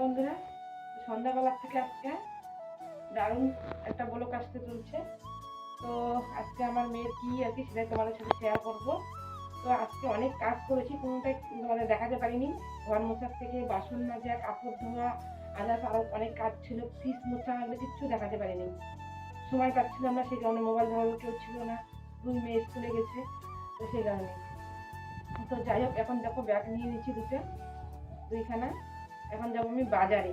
বন্ধুরা, সন্ধ্যাবেলা থেকে আজকে দারুণ একটা বলো কাজতে চলছে। তো আজকে আমার মেয়ের কি আর কি সেটাই তোমাদের সাথে শেয়ার করব। তো আজকে অনেক কাজ করেছি, কোনোটাই তোমাদের দেখাতে পারিনি। ঘর মোছার থেকে বাসন মাজা, কাপড় ধোয়া আদার্স আরও অনেক কাজ ছিল ফিস মোছা এগুলো কিচ্ছু দেখাতে পারিনি। সময় পাচ্ছিলাম না, সেই কারণে মোবাইল ধরার কেউ ছিল না। দুই মেয়ে স্কুলে গেছে, তো সেই কারণে। তো যাই হোক, এখন দেখো ব্যাগ নিয়ে নিচ্ছি দুটো, দুইখানা। এখন যাব আমি বাজারে।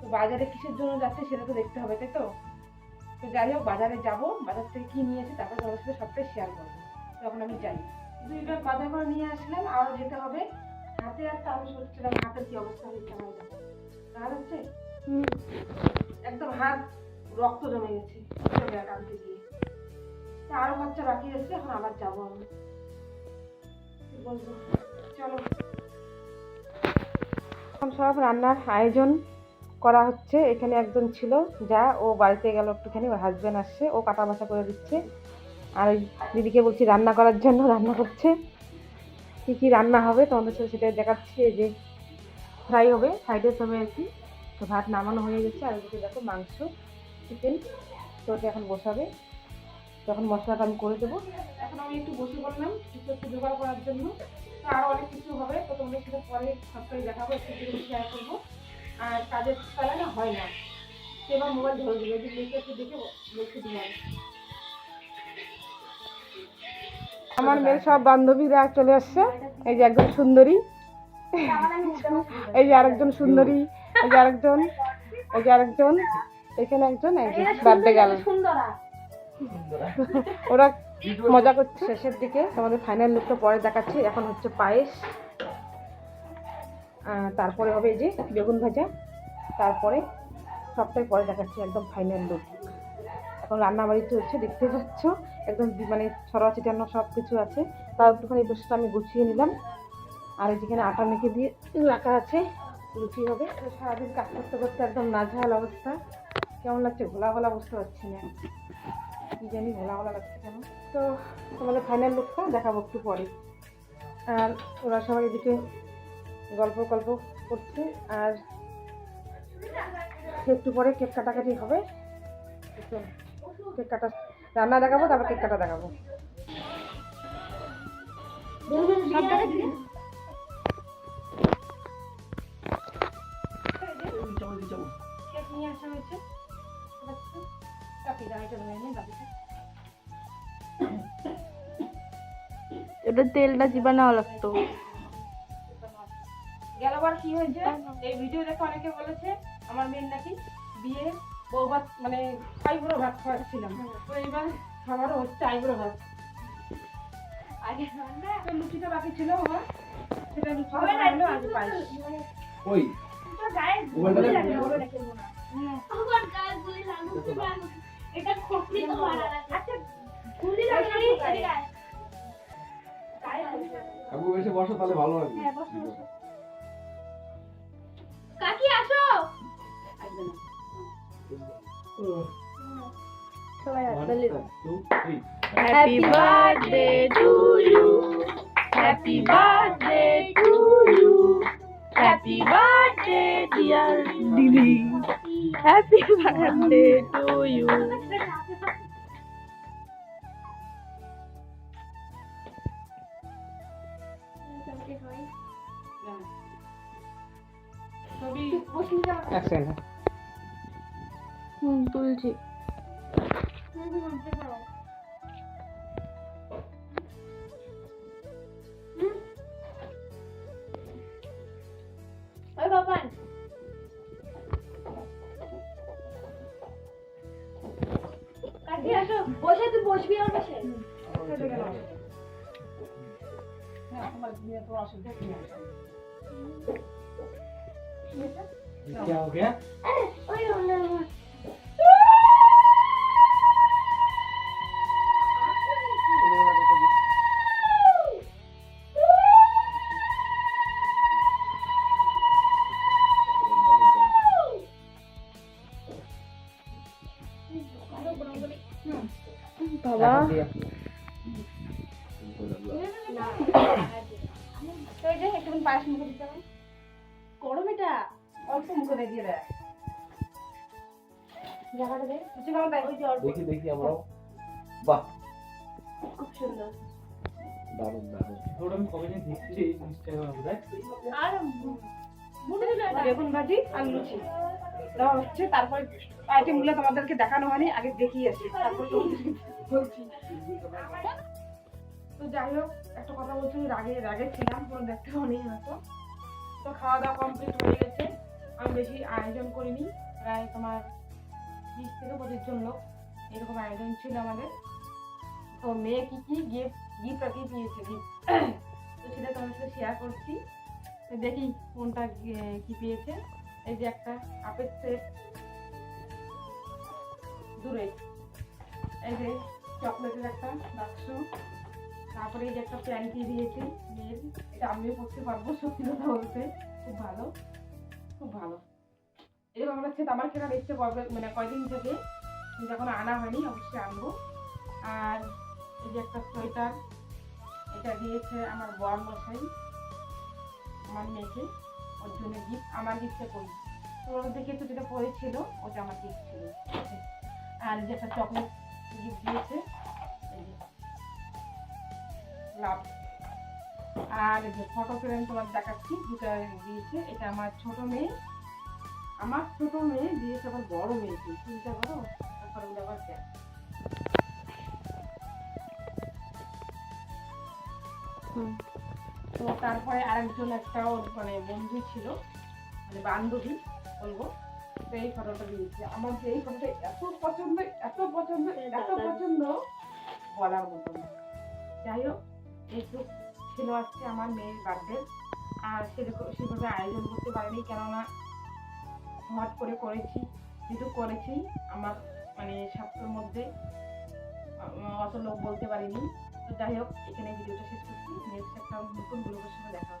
তো বাজারে কিসের জন্য যাচ্ছে সেটা তো দেখতে হবে তাই তো? তো যাই হোক বাজারে যাব বাজার থেকে কি নিয়েছি তারপর তোমার সাথে সবটাই শেয়ার করব। তখন আমি যাই। দুই ব্যাগ বাজার করে নিয়ে আসলাম আরও যেতে হবে। হাতে আর তাও সরছিলাম হাতের কি অবস্থা হয়েছে আমার হাত হচ্ছে? একদম হাত রক্ত জমে গেছে ব্যাগ আনতে গিয়ে। তা আরও খরচা বাকি আছে এখন আবার যাব আমি। বলব? চলো। সব রান্নার আয়োজন করা হচ্ছে। এখানে একজন ছিল যা, ও বাড়িতে গেল একটুখানি, ওর হাজব্যান্ড আসছে, ও কাটা বাছা করে দিচ্ছে। আর ওই দিদিকে বলছি রান্না করার জন্য রান্না করছে। কী কী রান্না হবে? তোমাদের সাথে সেটাই দেখাচ্ছি যে ফ্রাই হবে ফ্রাইড রাইস হবে আর কি। তো ভাত নামানো হয়ে গেছে, আর ওদিকে দেখো মাংস চিকেন তো ওটা এখন বসাবে। তখন মশলাটা আমি করে দেবো। এখন আমি একটু বসে বললাম কিছু একটু জোগাড় করার জন্য। তো আরও অনেক কিছু হবে। তো তোমাদের সাথে পরে সবটাই দেখাবো একটু শেয়ার করব। আর কাজের তারা না হয় না। সেবার মোবাইল ধরে দিবে। যদি লিখে একটু দেখে বলতে দিলাম আমার মেয়ের সব বান্ধবীরা চলে আসছে। এই যে একজন সুন্দরী। এই যে আরেকজন সুন্দরী। এই যে আরেকজন। এই যে আরেকজন। এখানে একজন বার্থডে গেল ওরা মজা করছে শেষের দিকে। তোমাদের ফাইনাল লুকটা পরে দেখাচ্ছি। এখন হচ্ছে পায়েস তারপরে হবে এই যে বেগুন ভাজা, তারপরে সবটাই পরে দেখাচ্ছি একদম ফাইনাল লুক এখন রান্না বাড়ি চলছে, দেখতে পাচ্ছ? একদম মানে ছড়া ছিটানো সব কিছু আছে। তার একটুখানি বসেটা আমি গুছিয়ে নিলাম। আর যেখানে আটা মেখে দিয়ে রাখা আছে। লুচি হবে। সারাদিন কাজ করতে করতে একদম নাজেহাল অবস্থা। কেমন লাগছে? ঘোলা ঘোলা বুঝতে পারছি না। কি জানি ঘোলা ঘোলা লাগছে কেন তো তোমাদের ফাইনাল লুকটা দেখাবো একটু পরে আর ওরা সবাই এদিকে গল্প গল্প করছে আর একটু পরে কেক কাটাকাটি হবে কেক কাটা রান্না দেখাবো তারপর কেক কাটা দেখাবো নিয়ে আসা হয়েছে এটা তেলটা চিবানো লাগতো গেলবার কি হয়েছে? এই ভিডিও দেখে অনেকে বলেছে আমার মেয়ের নাকি বিয়ে বউ ভাত মানে আইবুড়ো ভাত খাওয়াচ্ছিলাম। তো এবার খাবারও হচ্ছে আইবুড়ো ভাত। আগে তো লুচিটা বাকি ছিল আমার সেটা লুচি আজ পাইস ওই মোবাইলটা কাকু এসে বসো তাহলে ভালো লাগবে। কাকি আসো। সবাই One, two, three. Happy birthday to you happy birthday to you happy birthday dear didi happy birthday to you তুলছি। বসবি আমার পাশে আমার বিয়ে তো অসুবিধা কি আছে? क्या हो गया ওই ওনা গরম এটা অল্প মুখে দিয়ে দিয়ে দেখ দেখি দেখি আমরাও। বাহ। খুব সুন্দর দারুণ দারুণ। ওটা আমি কবে দেখছি ইনস্টাগ্রামে আর বেগুন ভাজি আর লুচি। দেওয়া হচ্ছে। তারপরে আইটেমগুলো তোমাদেরকে দেখানো হয়নি, আগে দেখিয়ে আসি। তারপর তো যাই হোক, একটা কথা বলছি, রাগে রাগে ছিলাম, কোনো দেখতে হয়নি হয়তো। তো খাওয়া দাওয়া কমপ্লিট হয়ে গেছে। আমি বেশি আয়োজন করিনি, প্রায় তোমার বিশ থেকে পঁচিশ জন লোক এরকম আয়োজন ছিল আমাদের। তো মেয়ে কি কি গিফট গিফট আর কি পেয়েছে গিফট তো সেটা তোমাদের সাথে শেয়ার করছি। দেখি কোনটা কি পেয়েছে। এই যে একটা আপেল সেট। দূরে। এই যে চকলেটের একটা বাক্স। তারপরে এই যে একটা প্যান্টি দিয়েছে, মেয়ের। এটা আমিও পড়তে পারব সত্যি কথা বলতে। খুব ভালো। খুব ভালো। এরকম আমার হচ্ছে আমার কেনার ইচ্ছে করবে মানে কয়দিন থেকে। এখনও আনা হয়নি, অবশ্যই আনব। আর এই যে একটা সোয়েটার। এটা দিয়েছে আমার বর মশাই আমার মেয়েকে। ওর জন্য গিফট আমার গিফটে করি। তো ওর দেখে তো যেটা পরেছিল ওটা আমার গিফট ছিল? আর যে একটা চকলেট গিফট দিয়েছে লাভ আর যে ফটো ফ্রেম তোমার দেখাচ্ছি, দুটা দিয়েছে। এটা আমার ছোট মেয়ে। আমার ছোট মেয়ে দিয়েছে আবার বড় মেয়েকে চিন্তা করো তারপরে আবার দেখ তো তারপরে আরেকজন একটা ওর মানে বন্ধু ছিল মানে বান্ধবী বলব তো এই ফটোটা দিয়েছে। আমার যে এই ফটোটা এত পছন্দ এত পছন্দ এত পছন্দ বলার মতো না। যাই হোক এইটুক ছিল আজকে আমার মেয়ের বার্থডে আর সেরকম সেভাবে আয়োজন করতে পারিনি কেননা হট করে করেছি যেহেতু করেছি আমার মানে সাতটার মধ্যে অত লোক বলতে পারিনি। তো যাই হোক এখানে ভিডিওটা শেষ করছি। নেক্সট একটা নতুন ব্লগের সঙ্গে দেখা